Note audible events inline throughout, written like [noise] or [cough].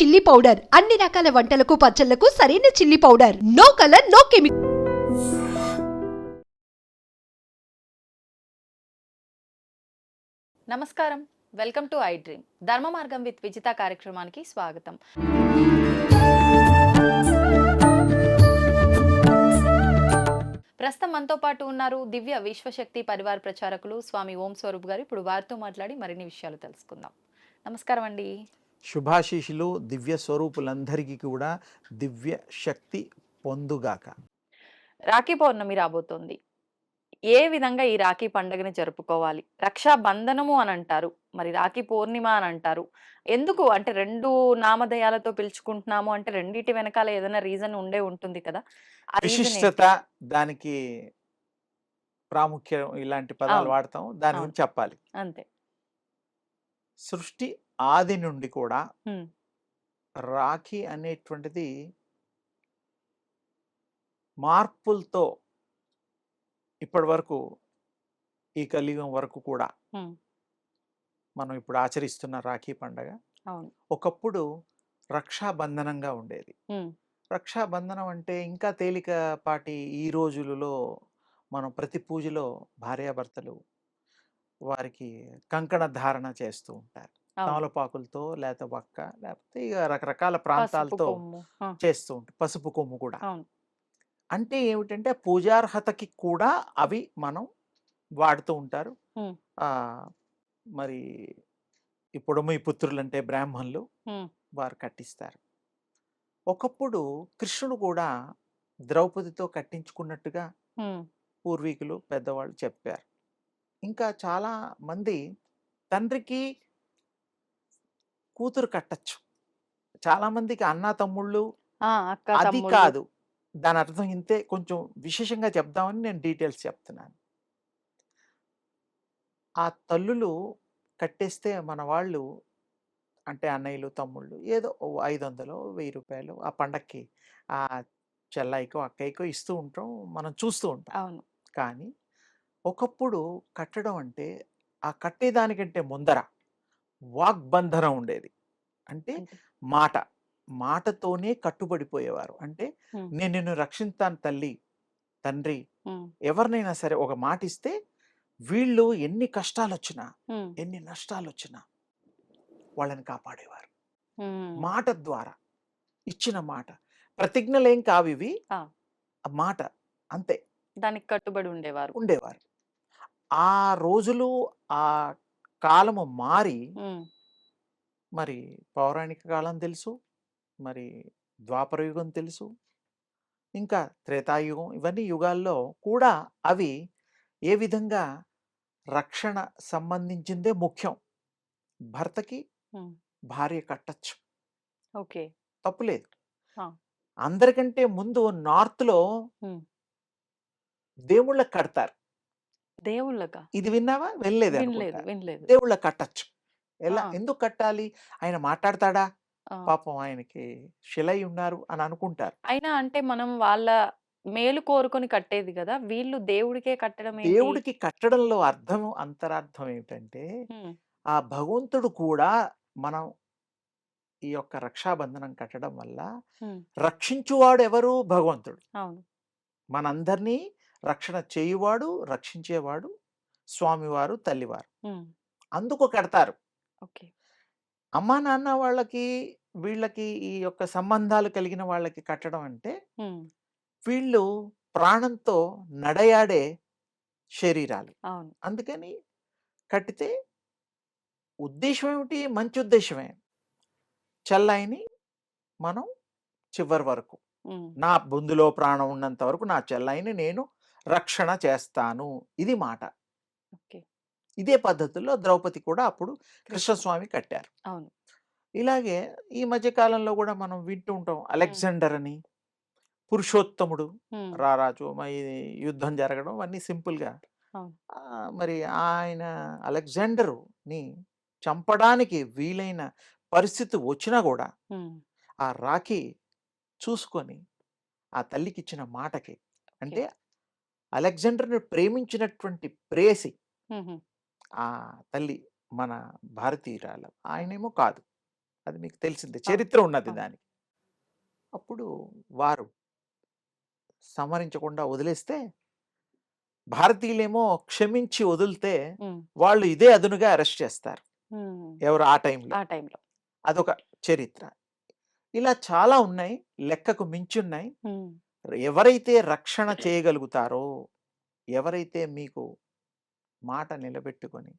Chilli powder అన్ని రకాల వంటలకు పచ్చళ్ళకు సరైన chilli powder no colour no chemical నమస్కారం. Welcome to I dream Dharma Margam with Vijitha కార్యక్రమానికి స్వాగతం. ప్రస్తుతం మనతో పాటు ఉన్నారు దివ్య విశ్వశక్తి పరివార ప్రచారకులు స్వామి ఓం స్వరూప్ గారు. ఇప్పుడు వారితో మాట్లాడి మరిన్ని విషయాలు తెలుసుకుందాం. నమస్కారం అండి. శుభాశీషులు దివ్య స్వరూపులందరికీ కూడా దివ్య శక్తి పొందుగాక. రాఖీ పౌర్ణమి రాబోతోంది. ఏ విధంగా ఈ రాఖీ పండుగని జరుపుకోవాలి? రక్షాబంధనము అని అంటారు. మరి రాఖీ పూర్ణిమ అని అంటారు. ఎందుకు? అంటే రెండు నామధేయాలతో పిలుచుకుంటున్నాము అంటే రెండిటి వెనకాల ఏదైనా రీజన్ ఉండే ఉంటుంది కదా? విశిష్టత దానికి ప్రాముఖ్యం ఇలాంటి పదాలు. వాడతాం దాని. గురించి చెప్పాలి. అంతే. సృష్టి ఆది నుండి కూడా రాఖీ అనేటువంటిది మార్పులతో ఇప్పటి వరకు ఈ కలియుగం వరకు కూడా మనం ఇప్పుడు ఆచరిస్తున్న రాఖీ పండగ ఒకప్పుడు రక్షాబంధనంగా ఉండేది. రక్షాబంధనం అంటే ఇంకా తేలికపాటి ఈ రోజులలో మనం ప్రతి పూజలో భార్యాభర్తలు వారికి కంకణ ధారణ చేస్తూ ఉంటారు. తమలపాకులతో లేకపోతే వక్క లేకపోతే ఇక రకరకాల ప్రాంతాలతో చేస్తూ ఉంటారు. పసుపు కొమ్ము కూడా. అంటే ఏమిటంటే పూజార్హతకి కూడా అవి మనం వాడుతూ ఉంటారు. మరి ఇప్పుడు మీ పుత్రులు అంటే బ్రాహ్మణులు వారు కట్టిస్తారు. ఒకప్పుడు కృష్ణుడు కూడా ద్రౌపదితో కట్టించుకున్నట్టుగా పూర్వీకులు పెద్దవాళ్ళు చెప్పారు. ఇంకా చాలా మంది తండ్రికి కూతురు కట్టచ్చు. చాలా మందికి అన్న తమ్ముళ్ళు అది కాదు. దాని అర్థం ఇంతే. కొంచెం విశేషంగా చెప్దామని నేను డీటెయిల్స్ చెప్తున్నాను. ఆ తల్లులు కట్టేస్తే మన వాళ్ళు అంటే అన్నయ్యలు తమ్ముళ్ళు ఏదో ఐదు వందలు వెయ్యి రూపాయలు ఆ పండక్కి ఆ చెల్లాయికో అక్కయ్యకో ఇస్తూ ఉంటాం. మనం చూస్తూ ఉంటాం. అవును. కానీ ఒకప్పుడు కట్టడం అంటే ఆ కట్టేదానికంటే ముందర వాగ్బంధనం ఉండేది. అంటే మాట మాటతోనే కట్టుబడిపోయేవారు. అంటే నేను నిన్ను రక్షిస్తాను తల్లి తండ్రి. ఎవరినైనా సరే ఒక మాట ఇస్తే వీళ్ళు ఎన్ని కష్టాలు వచ్చినా ఎన్ని నష్టాలు వచ్చినా వాళ్ళని కాపాడేవారు. మాట ద్వారా ఇచ్చిన మాట. ప్రతిజ్ఞలు ఏం కావు ఇవి ఆ. ఆ మాట అంతే. దానికి కట్టుబడి ఉండేవారు. ఉండేవారు. ఆ రోజులు ఆ కాలము మారి మరి పౌరాణిక కాలం తెలుసు మరి ద్వాపర యుగం తెలుసు ఇంకా త్రేతాయుగం ఇవన్నీ యుగాల్లో కూడా అవి ఏ విధంగా రక్షణ సంబంధించిందే ముఖ్యం. భర్తకి భార్య కట్టచ్చు. ఓకే. తప్పులేదు. అందరికంటే ముందు నార్త్లో. దేవుళ్ళకి కడతారు. దేవుళ్ళగా ఇది విన్నావా? వెళ్ళలేదు వినలేదు వినలేదు. దేవుళ్ళకి కట్టచ్చు. ఎలా. ఎందుకు కట్టాలి? ఆయన మాట్లాడతాడా. పాపం ఆయనకి శిలై ఉన్నారు అని అనుకుంటారు. అయినా అంటే మనం వాళ్ళ మేలు కోరుకొని కట్టేది కదా! వీళ్ళు దేవుడికే కట్టడం దేవుడికి కట్టడంలో అర్థం అంతరార్థం ఏమిటంటే ఆ భగవంతుడు కూడా మనం ఈ యొక్క రక్షాబంధనం కట్టడం వల్ల రక్షించువాడు ఎవరు భగవంతుడు. మనందరినీ రక్షణ చేయువాడు రక్షించేవాడు స్వామివారు తల్లివారు. అందుకు కడతారు. ఓకే. అమ్మా నాన్న వాళ్ళకి వీళ్ళకి ఈ యొక్క సంబంధాలు కలిగిన వాళ్ళకి కట్టడం అంటే వీళ్ళు ప్రాణంతో నడయాడే శరీరాలు. అందుకని కట్టితే ఉద్దేశం ఏమిటి మంచి ఉద్దేశమే. చెల్లాయిని మనం చివరి వరకు. నా బుందులో ప్రాణం ఉన్నంత వరకు నా చెల్లాయిని నేను రక్షణ చేస్తాను. ఇది మాట. ఇదే పద్ధతిలో ద్రౌపది కూడా అప్పుడు కృష్ణస్వామి కట్టారు. అవును. ఇలాగే ఈ మధ్య కాలంలో కూడా మనం వింటూ ఉంటాం అలెగ్జాండర్ అని పురుషోత్తముడు రారాజు యుద్ధం జరగడం అన్నీ సింపుల్గా. మరి ఆయన అలెగ్జాండరుని చంపడానికి వీలైన పరిస్థితి వచ్చినా కూడా ఆ రాఖీ చూసుకొని ఆ తల్లికి ఇచ్చిన మాటకి అంటే అలెగ్జాండర్ని ప్రేమించినటువంటి ప్రేసి ఆ తల్లి మన భారతీయురాలు. ఆయనేమో కాదు. అది మీకు తెలిసిందే. చరిత్ర ఉన్నది. దానికి. అప్పుడు వారు సంహరించకుండా వదిలేస్తే భారతీయులేమో క్షమించి వదిలితే వాళ్ళు ఇదే అదునుగా అరెస్ట్ చేస్తారు. ఎవరు ఆ టైంలో. ఆ టైంలో. అదొక చరిత్ర. ఇలా చాలా ఉన్నాయి. లెక్కకు మించున్నాయి. ఎవరైతే రక్షణ చేయగలుగుతారో ఎవరైతే మీకు మాట నిలబెట్టుకొని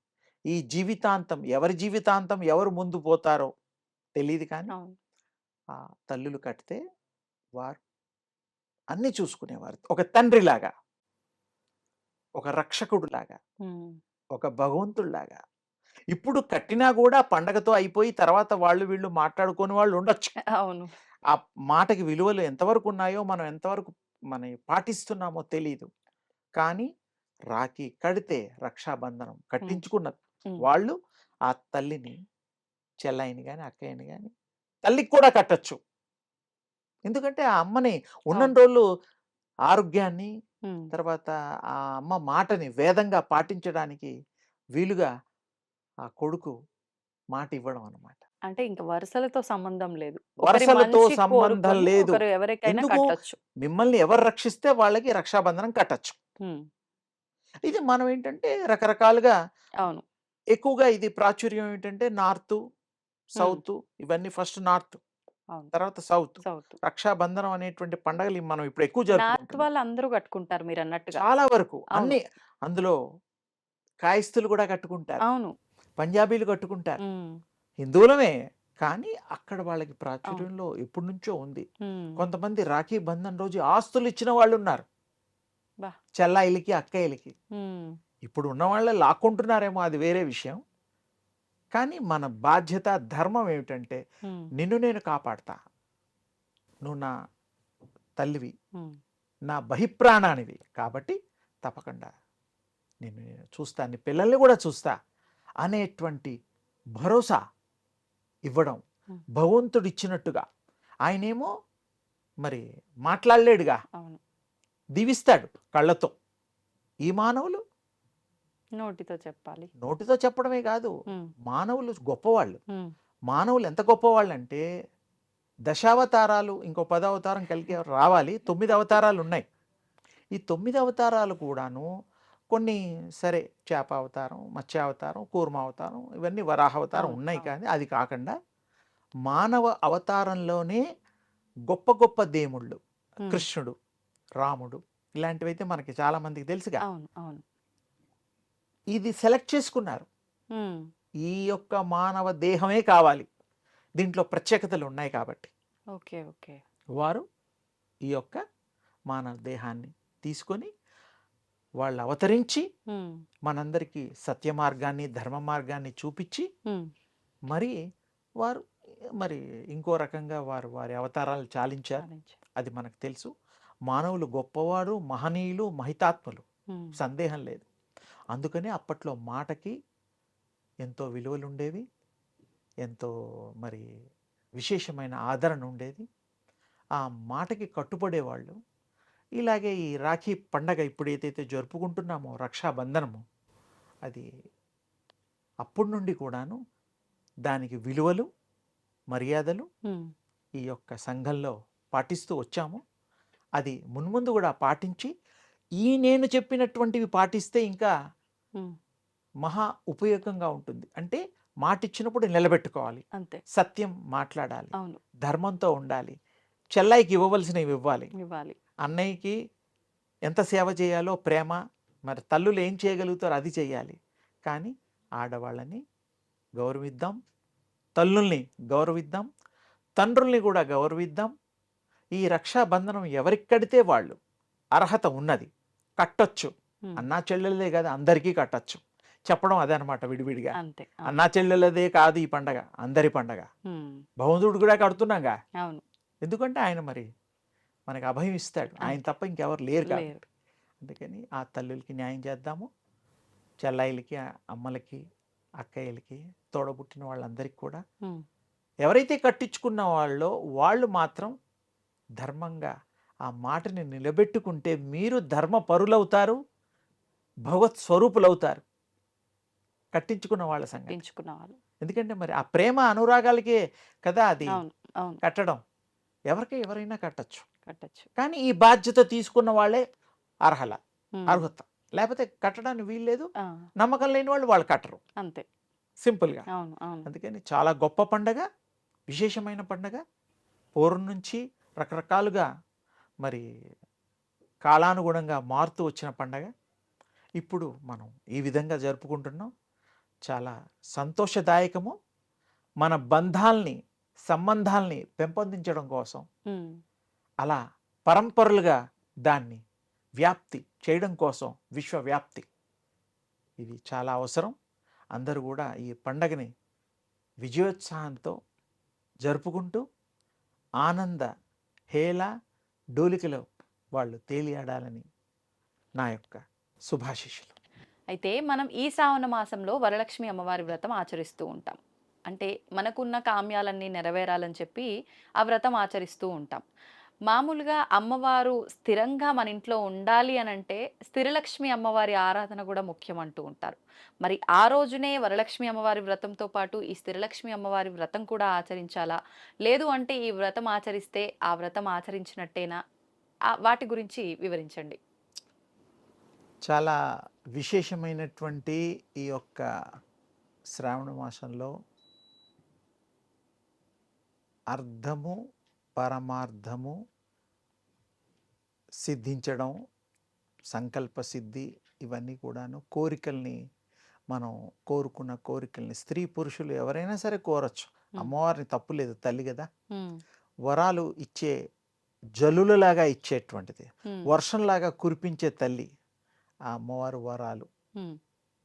ఈ జీవితాంతం ఎవరి జీవితాంతం ఎవరు ముందు పోతారో తెలియదు కానీ ఆ తల్లులు కడితే వారు అన్ని చూసుకునేవారు. ఒక తండ్రిలాగా ఒక రక్షకుడులాగా ఒక భగవంతుడిలాగా. ఇప్పుడు కట్టినా కూడా పండగతో అయిపోయి తర్వాత వాళ్ళు వీళ్ళు మాట్లాడుకొని వాళ్ళు ఉండొచ్చు. అవును. ఆ మాటకి విలువలు ఎంతవరకు ఉన్నాయో మనం ఎంతవరకు మన పాటిస్తున్నామో తెలియదు కానీ రాఖీ కడితే రక్షాబంధనం కట్టించుకున్న. వాళ్ళు ఆ తల్లిని చెల్లైని కానీ అక్కయ్యని కానీ తల్లికి కూడా కట్టచ్చు. ఎందుకంటే ఆ అమ్మని ఉన్న. రోజులు ఆరోగ్యాన్ని తర్వాత ఆ అమ్మ మాటని వేదంగా పాటించడానికి వీలుగా ఆ కొడుకు మాట ఇవ్వడం అన్నమాట అంటే ఇంకా వరుసలతో సంబంధం లేదు. ఒకరి వరుసలతో సంబంధం కోరుకొని లేదు. ఒకరు ఎవరికైనా ఎందుకు? కట్టొచ్చు. మిమ్మల్ని ఎవరు రక్షిస్తే వాళ్ళకి రక్షాబంధనం కట్టచ్చు. ఉమ్, ఇది మనం ఏంటంటే రకరకాలుగా అవును. ఎక్కువగా ఇది ప్రాచుర్యం ఏంటంటే నార్త్ సౌత్ ఇవన్నీ ఫస్ట్ నార్త్ అవును. తర్వాత సౌత్. సౌత్. రక్షాబంధనం అనేటువంటి పండగలు మనం ఇప్పుడు ఎక్కువ నార్త్ జరుపుకుంటున్నాం వాళ్ళు అందరూ కట్టుకుంటారు మీరు అన్నట్టుగా. చాలా వరకు అవును. అన్ని అందులో కాయస్తులు కూడా కట్టుకుంటారు. అవును. పంజాబీలు కట్టుకుంటారు. ఉమ్, హిందువులమే కానీ అక్కడ వాళ్ళకి ప్రాచుర్యంలో ఎప్పటి నుంచో ఉంది. కొంతమంది రాఖీ బంధన్ రోజు ఆస్తులు ఇచ్చిన వాళ్ళు ఉన్నారు. చెల్లాయిలకి అక్కయ్యలకి. ఇప్పుడు ఉన్న వాళ్ళే లాక్కుంటున్నారేమో అది వేరే విషయం. కానీ మన బాధ్యత ధర్మం ఏమిటంటే నిన్ను నేను కాపాడతా. నువ్వు నా తల్లివి. నా బహిప్రాణానివి. కాబట్టి తప్పకుండా నేను నేను చూస్తా నీ పిల్లల్ని కూడా చూస్తా అనేటువంటి భరోసా ఇవ్వడం. భగవంతుడు ఇచ్చినట్టుగా ఆయనేమో మరి మాట్లాడలేడుగా. దీవిస్తాడు కళ్ళతో. ఈ మానవులు? నోటితో చెప్పాలి. నోటితో చెప్పడమే కాదు. మానవులు గొప్పవాళ్ళు. మానవులు ఎంత గొప్పవాళ్ళు అంటే దశావతారాలు ఇంకో పద అవతారం కలిగి రావాలి. తొమ్మిది అవతారాలు ఉన్నాయి ఈ తొమ్మిది అవతారాలు కూడాను కొన్ని సరే చేప అవతారం మత్స్య అవతారం కూర్మ అవతారం ఇవన్నీ వరాహ అవతారం ఉన్నాయి. కానీ అది కాకుండా మానవ అవతారంలోనే గొప్ప గొప్ప దేముళ్ళు ఉమ్, కృష్ణుడు రాముడు ఇలాంటివైతే మనకి చాలా మందికి తెలుసుగా. ఇది సెలెక్ట్ చేసుకున్నారు. ఈ యొక్క మానవ దేహమే కావాలి. దీంట్లో ప్రత్యేకతలు ఉన్నాయి కాబట్టి. Okay okay. వారు ఈ యొక్క మానవ దేహాన్ని తీసుకొని వాళ్ళు అవతరించి మనందరికీ సత్య మార్గాన్ని ధర్మ మార్గాన్ని చూపించి మరి వారు మరి ఇంకో రకంగా వారు వారి అవతారాలు చాలించారు. చాలించు. అది మనకు తెలుసు. మానవులు గొప్పవారు మహనీయులు మహితాత్ములు. సందేహం లేదు. అందుకని అప్పట్లో మాటకి ఎంతో విలువలు ఉండేవి ఎంతో మరి విశేషమైన ఆదరణ ఉండేది. ఆ మాటకి కట్టుబడేవాళ్ళు ఇలాగే ఈ రాఖీ పండగ ఇప్పుడు ఏదైతే జరుపుకుంటున్నామో రక్షాబంధనము అది అప్పటి నుండి కూడాను దానికి విలువలు మర్యాదలు ఈ యొక్క సంఘంలో పాటిస్తూ వచ్చాము. అది మున్ముందు కూడా పాటించి ఈ నేను చెప్పినటువంటివి పాటిస్తే ఇంకా మహా ఉపయోగంగా ఉంటుంది. అంటే మాట ఇచ్చినప్పుడు నిలబెట్టుకోవాలి. అంతే. సత్యం మాట్లాడాలి. ధర్మంతో ఉండాలి. చెల్లాయికి ఇవ్వవలసినవి ఇవ్వాలి. ఇవ్వాలి. అన్నయ్యకి ఎంత సేవ చేయాలో ప్రేమ మరి తల్లులు ఏం చేయగలుగుతారో అది చేయాలి. కానీ ఆడవాళ్ళని గౌరవిద్దాం తల్లుల్ని గౌరవిద్దాం తండ్రుల్ని కూడా గౌరవిద్దాం. ఈ రక్షాబంధనం ఎవరికి కడితే వాళ్ళు అర్హత ఉన్నది. కట్టొచ్చు. అన్నా చెల్లెలదే కదా అందరికీ కట్టొచ్చు. చెప్పడం అదే అనమాట విడివిడిగా. అన్నా చెల్లెలదే కాదు ఈ పండగ అందరి పండగ. ఉమ్, భగవంతుడు కూడా కడుతున్నాగా? ఎందుకంటే ఆయన మరి మనకి అభయం ఇస్తాడు. ఆయన తప్ప ఇంకెవరు లేరు కాబట్టి. అందుకని ఆ తల్లులకి న్యాయం చేద్దాము. చెల్లాయిలకి అమ్మలకి అక్కయ్యలకి తోడబుట్టిన వాళ్ళందరికీ కూడా ఎవరైతే కట్టించుకున్న వాళ్ళో వాళ్ళు మాత్రం ధర్మంగా ఆ మాటని నిలబెట్టుకుంటే మీరు ధర్మ పరులవుతారు భగవత్ స్వరూపులవుతారు. కట్టించుకున్న వాళ్ళ సంగతి. పెంచుకున్న వాళ్ళు. ఎందుకంటే మరి ఆ ప్రేమ అనురాగాలకే కదా అది కట్టడం. ఎవరికి ఎవరైనా కట్టచ్చు. కట్టచ్చు. కానీ ఈ బాధ్యత తీసుకున్న వాళ్ళే అర్హల అర్హత. లేకపోతే కట్టడానికి వీల్లేదు నమ్మకం లేని వాళ్ళు వాళ్ళు కట్టరు. అంతే. సింపుల్గా. అందుకని చాలా గొప్ప పండగ విశేషమైన పండగ. పూర్వం నుంచి రకరకాలుగా మరి కాలానుగుణంగా మారుతూ వచ్చిన పండగ. ఇప్పుడు మనం ఈ విధంగా జరుపుకుంటున్నాం. చాలా సంతోషదాయకము. మన బంధాల్ని సంబంధాల్ని పెంపొందించడం కోసం అలా పరంపరలుగా దాన్ని వ్యాప్తి చేయడం కోసం విశ్వవ్యాప్తి. ఇది చాలా అవసరం. అందరూ కూడా ఈ పండగని విజయోత్సాహంతో జరుపుకుంటూ ఆనంద హేళ డోలికలో వాళ్ళు తేలియాడాలని నా యొక్క శుభాశిష్యులు అయితే మనం ఈ శ్రావణ మాసంలో వరలక్ష్మి అమ్మవారి వ్రతం ఆచరిస్తూ ఉంటాం. అంటే మనకున్న కామ్యాలన్నీ నెరవేరాలని చెప్పి ఆ వ్రతం ఆచరిస్తూ ఉంటాం. మామూలుగా అమ్మవారు స్థిరంగా మన ఇంట్లో ఉండాలి అని అంటే స్థిరలక్ష్మి అమ్మవారి ఆరాధన కూడా ముఖ్యం అంటూ ఉంటారు. మరి ఆ రోజునే వరలక్ష్మి అమ్మవారి వ్రతంతో పాటు ఈ స్థిరలక్ష్మి అమ్మవారి వ్రతం కూడా ఆచరించాలా? లేదు అంటే ఈ వ్రతం ఆచరిస్తే ఆ వ్రతం ఆచరించినట్టేనా? వాటి గురించి వివరించండి. చాలా విశేషమైనటువంటి ఈ యొక్క శ్రావణ మాసంలో అర్థము పరమార్థము సిద్ధించడం సంకల్ప సిద్ధి ఇవన్నీ కూడాను కోరికల్ని మనం కోరుకున్న కోరికల్ని స్త్రీ పురుషులు ఎవరైనా సరే కోరచ్చు. అమ్మవారిని తప్పు లేదు తల్లి కదా. వరాలు ఇచ్చే జల్లులలాగా ఇచ్చేటువంటిది. వర్షంలాగా కురిపించే తల్లి ఆ అమ్మవారు వరాలు.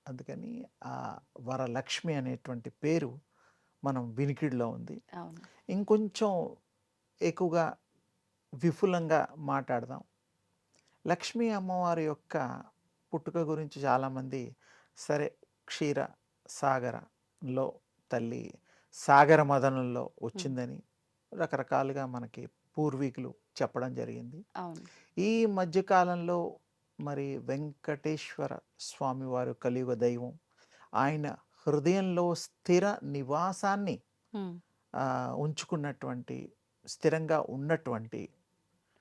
అందుకని ఆ వరలక్ష్మి అనేటువంటి పేరు మనం వినికిడిలో ఉంది. ఇంకొంచెం ఎక్కువగా విపులంగా మాట్లాడదాం. లక్ష్మీ అమ్మవారి యొక్క పుట్టుక గురించి చాలామంది సరే క్షీర సాగరలో తల్లి సాగర మదనంలో వచ్చిందని రకరకాలుగా మనకి పూర్వీకులు చెప్పడం జరిగింది. ఈ మధ్యకాలంలో మరి వెంకటేశ్వర స్వామివారు కలియుగ దైవం ఆయన హృదయంలో స్థిర నివాసాన్ని ఉంచుకున్నటువంటి స్థిరంగా ఉన్నటువంటి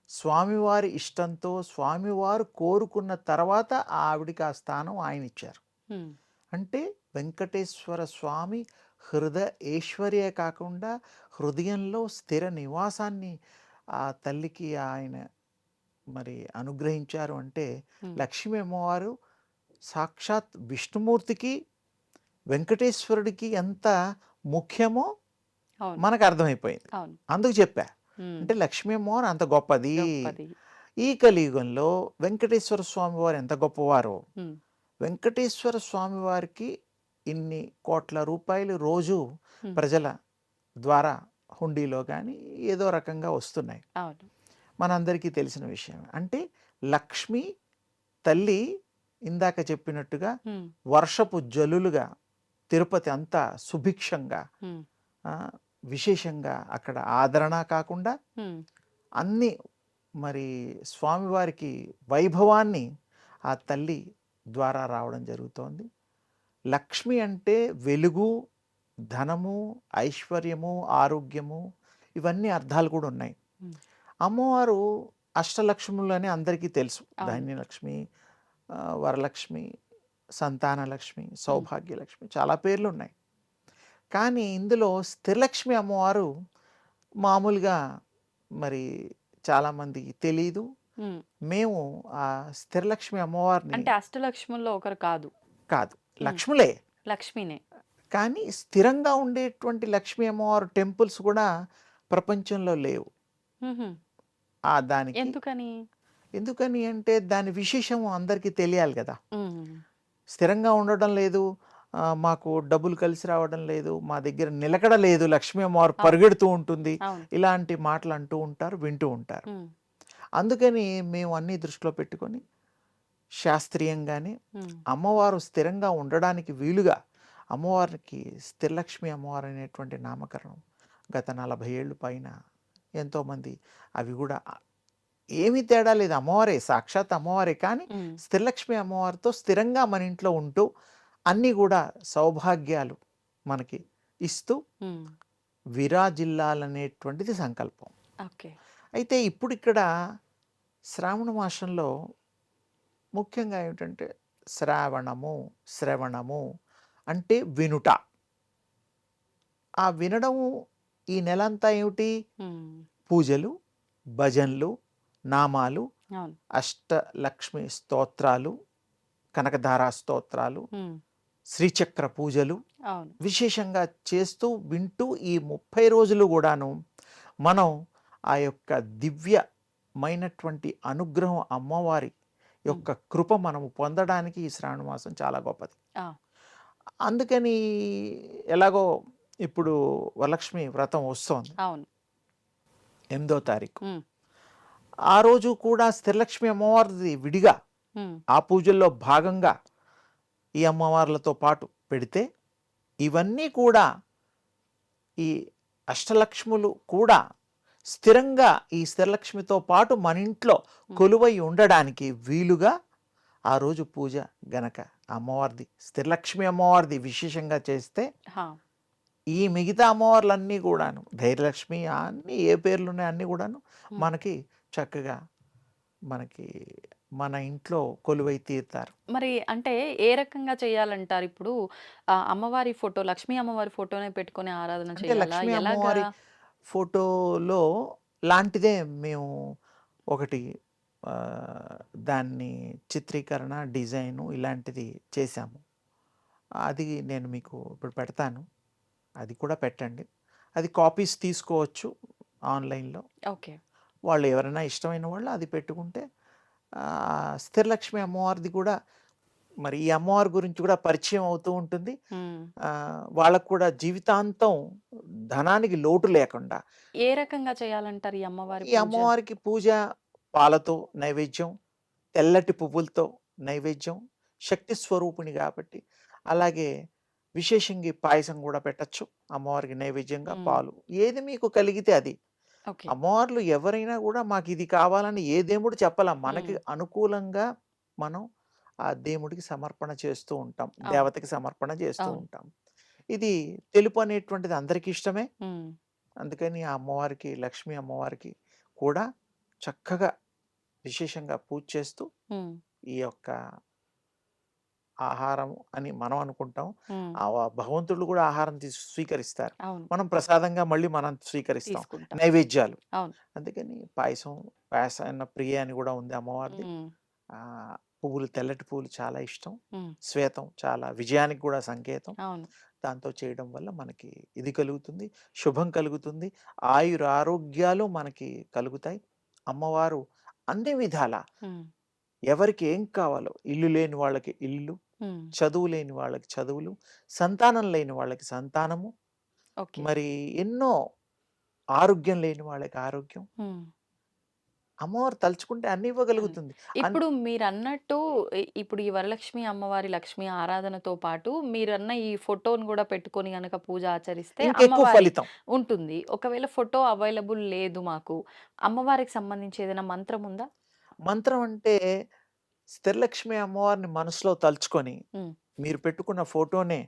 స్వామివారి ఇష్టంతో స్వామివారు కోరుకున్న తర్వాత ఆవిడికి ఆ స్థానం ఆయన ఇచ్చారు అంటే వెంకటేశ్వర స్వామి హృదయ ఐశ్వర్యే కాకుండా హృదయంలో స్థిర నివాసాన్ని ఆ తల్లికి ఆయన మరి అనుగ్రహించారు అంటే. లక్ష్మీ అమ్మవారు సాక్షాత్ విష్ణుమూర్తికి వెంకటేశ్వరుడికి ఎంత ముఖ్యమో మనకు అర్థమైపోయింది అందుకు చెప్పా. అంటే లక్ష్మీ అమ్మవారు అంత గొప్పది. ఈ కలియుగంలో వెంకటేశ్వర స్వామి వారు ఎంత గొప్పవారో. వెంకటేశ్వర స్వామి వారికి ఇన్ని కోట్ల రూపాయలు రోజు ప్రజల ద్వారా హుండీలో కానీ ఏదో రకంగా వస్తున్నాయి. మనందరికీ తెలిసిన విషయం. అంటే లక్ష్మి తల్లి ఇందాక చెప్పినట్టుగా వర్షపు జల్లులుగా తిరుపతి అంతా సుభిక్షంగా విశేషంగా అక్కడ ఆదరణ కాకుండా అన్ని మరి స్వామివారికి వైభవాన్ని ఆ తల్లి ద్వారా రావడం జరుగుతోంది. లక్ష్మి అంటే వెలుగు ధనము ఐశ్వర్యము ఆరోగ్యము ఇవన్నీ అర్థాలు కూడా ఉన్నాయి. అమ్మవారు అష్టలక్ష్ములు అని అందరికీ తెలుసు. ధాన్యలక్ష్మి వరలక్ష్మి సంతానలక్ష్మి సౌభాగ్యలక్ష్మి చాలా పేర్లు ఉన్నాయి. కానీ ఇందులో స్థిరలక్ష్మి అమ్మవారు మామూలుగా మరి చాలామందికి తెలీదు. మేము ఆ స్థిరలక్ష్మి అమ్మవారిని అంటే అష్టలక్ష్ముల్లో ఒకరు కాదు. కాదు. లక్ష్ములే. లక్ష్మినే. కానీ స్థిరంగా ఉండేటువంటి లక్ష్మీ అమ్మవారు టెంపుల్స్ కూడా ప్రపంచంలో లేవు. ఆ దానికి ఎందుకని? ఎందుకని అంటే దాని విశేషం అందరికీ తెలియాలి కదా. స్థిరంగా ఉండడం లేదు. మాకు డబ్బులు కలిసి రావడం లేదు మా దగ్గర నిలకడ లేదు లక్ష్మీ అమ్మవారు. పరిగెడుతూ ఉంటుంది. ఇలాంటి మాటలు అంటూ ఉంటారు వింటూ ఉంటారు. అందుకని మేము అన్ని దృష్టిలో పెట్టుకొని శాస్త్రీయంగానే అమ్మవారు స్థిరంగా ఉండడానికి వీలుగా అమ్మవారికి స్థిరలక్ష్మి అమ్మవారు అనేటువంటి నామకరణం గత నలభై ఏళ్ళు పైన ఎంతోమంది అవి కూడా ఏమీ తేడా లేదు. అమ్మవారే సాక్షాత్ అమ్మవారే. కానీ స్థిరలక్ష్మి అమ్మవారితో స్థిరంగా మన ఇంట్లో ఉంటూ అన్నీ కూడా సౌభాగ్యాలు మనకి ఇస్తూ విరాజిల్లాలనేటువంటిది సంకల్పం. ఓకే. అయితే ఇప్పుడు ఇక్కడ శ్రావణ మాసంలో ముఖ్యంగా ఏమిటంటే శ్రావణము శ్రవణము అంటే వినుట. ఆ వినడము ఈ నెలంతా ఏమిటి? ఉమ్, పూజలు భజనలు నామాలు అష్టలక్ష్మి స్తోత్రాలు కనకధారా స్తోత్రాలు శ్రీచక్ర పూజలు విశేషంగా చేస్తూ వింటూ ఈ ముప్పై రోజులు కూడాను మనం ఆ యొక్క దివ్యమైనటువంటి అనుగ్రహం అమ్మవారి యొక్క కృప మనము పొందడానికి ఈ శ్రావణ మాసం చాలా గొప్పది. అందుకని ఎలాగో ఇప్పుడు వరలక్ష్మి వ్రతం వస్తోంది. అవును. ఎనిమిదో తారీఖు. ఆ రోజు కూడా స్థిరలక్ష్మి అమ్మవారిది విడిగా ఆ పూజల్లో భాగంగా ఈ అమ్మవార్లతో పాటు పెడితే ఇవన్నీ కూడా ఈ అష్టలక్ష్ములు కూడా స్థిరంగా ఈ స్థిరలక్ష్మితో పాటు మన ఇంట్లో కొలువై ఉండడానికి వీలుగా ఆ రోజు పూజ గనక అమ్మవారిది స్థిరలక్ష్మి అమ్మవారిది విశేషంగా చేస్తే ఈ మిగతా అమ్మవార్లన్నీ కూడాను ధైర్యలక్ష్మి అన్నీ ఏ పేర్లు ఉన్నాయి అన్నీ కూడాను మనకి చక్కగా మనకి మన ఇంట్లో కొలువై తీరుతారు. మరి అంటే ఏ రకంగా చేయాలంటారు ఇప్పుడు? ఆ, అమ్మవారి ఫోటో లక్ష్మీ అమ్మవారి ఫోటోనే పెట్టుకొని ఆరాధన అంటే చేయాలా? లక్ష్మీ ఎలాగా? అమ్మవారి ఫోటోలో లాంటిదే మేము ఒకటి ఆ, దాన్ని చిత్రీకరణ డిజైను ఇలాంటిది చేశాము. అది నేను మీకు ఇప్పుడు పెడతాను. అది కూడా పెట్టండి. అది కాపీస్ తీసుకోవచ్చు ఆన్లైన్లో. ఓకే. వాళ్ళు ఎవరైనా ఇష్టమైన వాళ్ళు అది పెట్టుకుంటే స్థిరలక్ష్మి అమ్మవారిది కూడా మరి ఈ అమ్మవారి గురించి కూడా పరిచయం అవుతూ ఉంటుంది. వాళ్ళకు కూడా జీవితాంతం ధనానికి లోటు లేకుండా ఏ రకంగా చేయాలంటారు ఈ అమ్మవారి ఈ అమ్మవారికి పూజ పాలతో నైవేద్యం తెల్లటి పువ్వులతో నైవేద్యం శక్తి స్వరూపిణి కాబట్టి అలాగే విశేషంగా పాయసం కూడా పెట్టచ్చు. అమ్మవారికి నైవేద్యంగా. పాలు. ఏది మీకు కలిగితే అది. అమ్మవార్లు ఎవరైనా కూడా మాకు ఇది కావాలని ఏ దేవుడు చెప్పాల. మనకి. అనుకూలంగా మనం ఆ దేవుడికి సమర్పణ చేస్తూ ఉంటాం. దేవతకి సమర్పణ చేస్తూ. ఉంటాం. ఇది తెలుపు అనేటువంటిది అందరికీ ఇష్టమే. అందుకని ఆ అమ్మవారికి లక్ష్మీ అమ్మవారికి కూడా చక్కగా విశేషంగా పూజ చేస్తూ ఈ యొక్క ఆహారం అని మనం అనుకుంటాం. ఆ భగవంతుడు కూడా ఆహారం తీసు స్వీకరిస్తారు. మనం ప్రసాదంగా మళ్ళీ మనం స్వీకరిస్తాం. నైవేద్యాలు. అందుకని పాయసం పాయసాన్న ప్రియ అని కూడా ఉంది అమ్మవారిది. పువ్వులు తెల్లటి పువ్వులు చాలా ఇష్టం. శ్వేతం చాలా విజయానికి కూడా సంకేతం. దాంతో చేయడం వల్ల మనకి ఇది కలుగుతుంది శుభం కలుగుతుంది ఆయుర ఆరోగ్యాలు మనకి కలుగుతాయి. అమ్మవారు అన్ని విధాల ఎవరికి ఏం కావాలో ఇల్లు లేని వాళ్ళకి ఇల్లు చదువు లేని వాళ్ళకి చదువులు సంతానం లేని వాళ్ళకి సంతానము మరి ఎన్నో ఆరోగ్యం లేని వాళ్ళకి ఆరోగ్యం. అమ్మవారు తలుచుకుంటే అన్ని ఇవ్వగలుగుతుంది. ఇప్పుడు మీరు అన్నట్టు ఇప్పుడు ఈ వరలక్ష్మి అమ్మవారి లక్ష్మి ఆరాధనతో పాటు మీరన్న ఈ ఫోటోని కూడా పెట్టుకొని గనక పూజ ఆచరిస్తే ఫలితం. ఉంటుంది. ఒకవేళ ఫోటో అవైలబుల్ లేదు మాకు అమ్మవారికి సంబంధించి ఏదైనా మంత్రం ఉందా? మంత్రం అంటే స్థిరలక్ష్మి అమ్మవారిని మనసులో తలుచుకొని. మీరు పెట్టుకున్న ఫోటోనే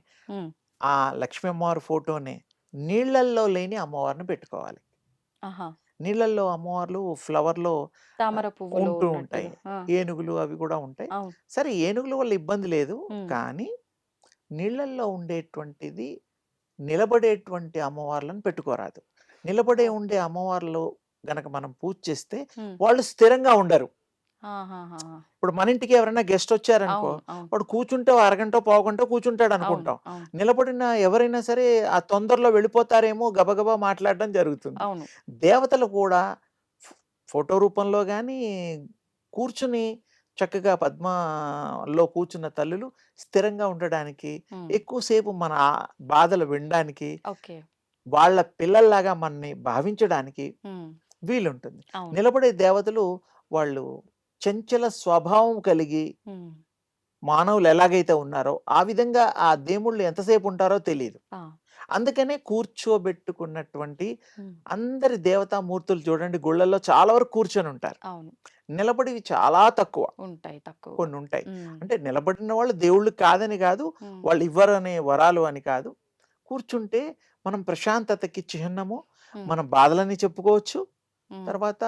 ఆ లక్ష్మీ అమ్మవారి ఫోటోనే నీళ్ళల్లో లేని అమ్మవారిని పెట్టుకోవాలి నీళ్ళల్లో అమ్మవార్లు ఫ్లవర్లో తామర పువ్వులు ఉంటూ. ఉంటాయి. ఏనుగులు అవి కూడా ఉంటాయి సరే ఏనుగుల వల్ల ఇబ్బంది లేదు. కానీ నీళ్ళల్లో ఉండేటువంటిది నిలబడేటువంటి అమ్మవార్లను పెట్టుకోరాదు నిలబడే ఉండే అమ్మవార్లు గనక మనం పూజ చేస్తే వాళ్ళు స్థిరంగా ఉండరు. ఇప్పుడు మన ఇంటికి ఎవరైనా గెస్ట్ వచ్చారనుకో వాడు కూర్చుంటే అరగంట పావుగంట కూర్చుంటాడు అనుకుంటాం. నిలబడిన ఎవరైనా సరే ఆ తొందరలో వెళ్ళిపోతారేమో గబగబా మాట్లాడడం జరుగుతుంది. దేవతలు కూడా ఫోటో రూపంలో కానీ కూర్చుని చక్కగా పద్మలో కూర్చున్న తల్లులు స్థిరంగా ఉండడానికి ఎక్కువసేపు మన బాధలు వినడానికి వాళ్ళ పిల్లల్లాగా మనని భావించడానికి వీలుంటుంది. నిలబడే దేవతలు వాళ్ళు చంచల స్వభావం కలిగి మానవులు ఎలాగైతే ఉన్నారో ఆ విధంగా ఆ దేవుళ్ళు ఎంతసేపు ఉంటారో తెలియదు అందుకనే కూర్చోబెట్టుకున్నటువంటి అందరి దేవతామూర్తులు చూడండి గుళ్ళల్లో చాలా వరకు కూర్చొని ఉంటారు. నిలబడివి చాలా తక్కువ. ఉంటాయి తక్కువ. కొన్ని ఉంటాయి అంటే నిలబడిన వాళ్ళు దేవుళ్ళు కాదని కాదు వాళ్ళు ఇవ్వరనే వరాలు అని కాదు. కూర్చుంటే మనం ప్రశాంతతకి చిహ్నము మన బాధలని చెప్పుకోవచ్చు. తర్వాత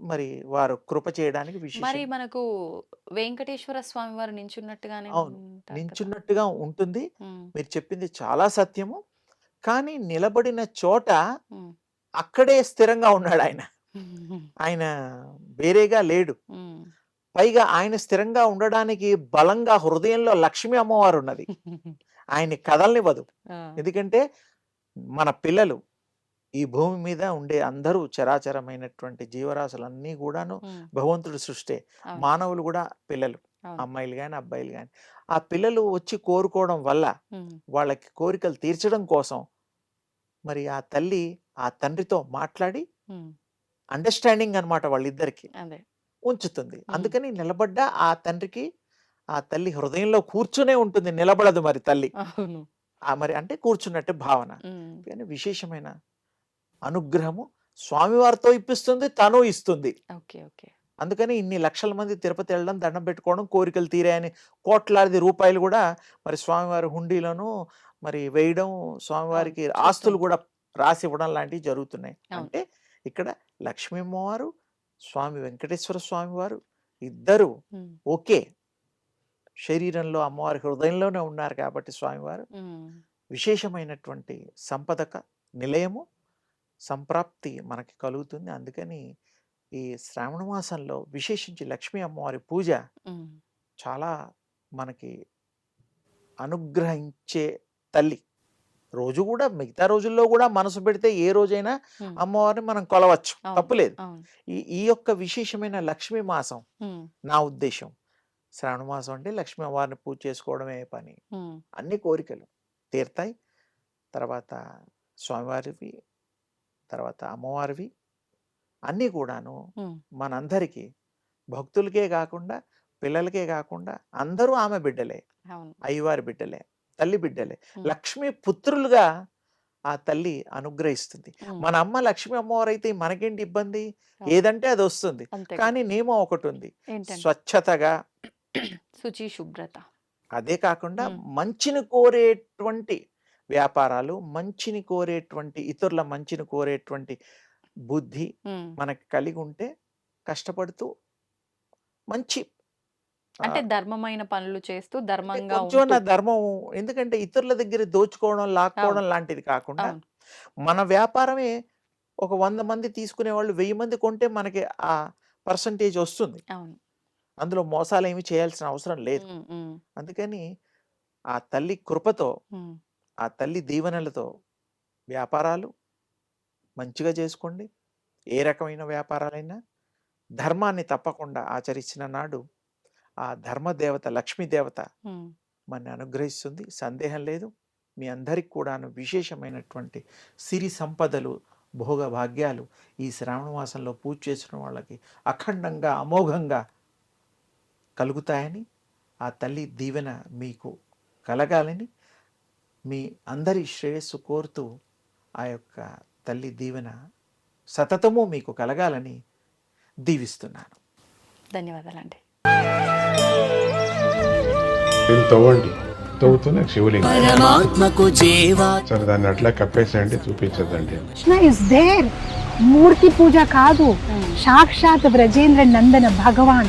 మరి వారు కృప చేయడానికి మరి మనకు వెంకటేశ్వర స్వామి వారు నించున్నట్టుగానే అవును. నించున్నట్టుగా ఉంటుంది. మీరు చెప్పింది చాలా సత్యము. కానీ నిలబడిన చోట అక్కడే స్థిరంగా ఉన్నాడు ఆయన. [laughs] ఆయన వేరేగా లేడు. పైగా ఆయన స్థిరంగా ఉండడానికి బలంగా హృదయంలో లక్ష్మీ అమ్మవారు ఉన్నది. [laughs] ఆయన కదలనివ్వదు. ఎందుకంటే మన పిల్లలు ఈ భూమి మీద ఉండే అందరూ చరాచరమైనటువంటి జీవరాశులన్నీ కూడాను ఉమ్, భగవంతుడి సృష్టే. అవును, మానవులు కూడా పిల్లలు. అవును. అమ్మాయిలు కానీ అబ్బాయిలు కానీ ఆ పిల్లలు వచ్చి కోరుకోవడం వల్ల ఉమ్, వాళ్ళకి కోరికలు తీర్చడం కోసం మరి ఆ తల్లి ఆ తండ్రితో మాట్లాడి ఉమ్, అండర్స్టాండింగ్ అన్నమాట వాళ్ళిద్దరికి అదే. ఉంచుతుంది. అందుకని నిలబడ్డ ఆ తండ్రికి ఆ తల్లి హృదయంలో కూర్చునే ఉంటుంది. నిలబడదు మరి తల్లి. అవును. ఆ మరి అంటే కూర్చున్నట్టే భావన. ఉమ్, కానీ విశేషమైన అనుగ్రహము స్వామివారితో ఇప్పిస్తుంది తను ఇస్తుంది. Okay okay. అందుకని ఇన్ని లక్షల మంది తిరుపతి వెళ్ళడం దండం పెట్టుకోవడం కోరికలు తీరాయని కోట్లాది రూపాయలు కూడా మరి స్వామివారి హుండీలోను మరి వేయడం స్వామివారికి. ఆస్తులు కూడా రాసి ఇవ్వడం లాంటివి జరుగుతున్నాయి. అంటే ఇక్కడ లక్ష్మీ అమ్మవారు స్వామి వెంకటేశ్వర స్వామి వారు ఇద్దరు ఓకే. శరీరంలో అమ్మవారి హృదయంలోనే ఉన్నారు కాబట్టి స్వామివారు. విశేషమైనటువంటి సంపదక నిలయము సంప్రాప్తి మనకి కలుగుతుంది. అందుకని ఈ శ్రావణ మాసంలో విశేషించి లక్ష్మీ అమ్మవారి పూజ చాలా మనకి అనుగ్రహించే తల్లి. రోజు కూడా మిగతా రోజుల్లో కూడా మనసు పెడితే ఏ రోజైనా అమ్మవారిని మనం కొలవచ్చు. తప్పులేదు. ఈ ఈ యొక్క విశేషమైన లక్ష్మీ మాసం నా ఉద్దేశం శ్రావణ మాసం అంటే లక్ష్మీ అమ్మవారిని పూజ చేసుకోవడమే పని. అన్ని కోరికలు తీరుతాయి. తర్వాత స్వామివారివి తర్వాత అమ్మవారివి. అన్నీ కూడాను మనందరికీ భక్తులకే కాకుండా పిల్లలకే కాకుండా అందరూ ఆమె బిడ్డలే. అయ్యవారి బిడ్డలే తల్లి బిడ్డలే. లక్ష్మీ పుత్రులుగా ఆ తల్లి అనుగ్రహిస్తుంది. మన అమ్మ లక్ష్మీ అమ్మవారు అయితే మనకేంటి ఇబ్బంది. ఏదంటే అది వస్తుంది. కానీ నియమం ఒకటి ఉంది. స్వచ్ఛతగా శుచి శుభ్రత. అదే కాకుండా. మంచిని కోరేటువంటి వ్యాపారాలు మంచిని కోరేటువంటి ఇతరుల మంచిని కోరేటువంటి బుద్ధి మనకి కలిగి ఉంటే కష్టపడుతూ మంచి అంటే ధర్మమైన పనులు చేస్తూ ధర్మంగా నా ధర్మం ఎందుకంటే ఇతరుల దగ్గర దోచుకోవడం లాక్కోవడం లాంటిది కాకుండా మన వ్యాపారమే ఒక వంద మంది తీసుకునే వాళ్ళు వెయ్యి మంది కొంటే మనకి ఆ పర్సంటేజ్ వస్తుంది. అందులో మోసాలు ఏమి చేయాల్సిన అవసరం లేదు. అందుకని ఆ తల్లి కృపతో ఆ తల్లి దీవెనలతో వ్యాపారాలు మంచిగా చేసుకోండి. ఏ రకమైన వ్యాపారాలైనా ధర్మాన్ని తప్పకుండా ఆచరించిన నాడు ఆ ధర్మదేవత లక్ష్మీదేవత మన అనుగ్రహిస్తుంది. సందేహం లేదు. మీ అందరికి కూడాను విశేషమైనటువంటి సిరి సంపదలు భోగ భాగ్యాలు ఈ శ్రావణ మాసంలో పూజ చేసిన వాళ్ళకి అఖండంగా అమోఘంగా కలుగుతాయని ఆ తల్లి దీవెన మీకు కలగాలని మీ అందరి శ్రేయస్సు కోరుతూ ఆ యొక్క తల్లి దీవెన సతతము మీకు కలగాలని దీవిస్తున్నాను. ధన్యవాదాలండి. దీన్ని తవ్వండి. తవ్వుతూనే శివలింగం. పరమాత్మకు జీవా. సరే దాన్ని అట్లా కప్పేసేయండి చూపించదండి కృష్ణ ఇస్ దేర్ మూర్తి పూజ కాదు. సాక్షాత్ బ్రజేంద్ర నందన భగవాన్.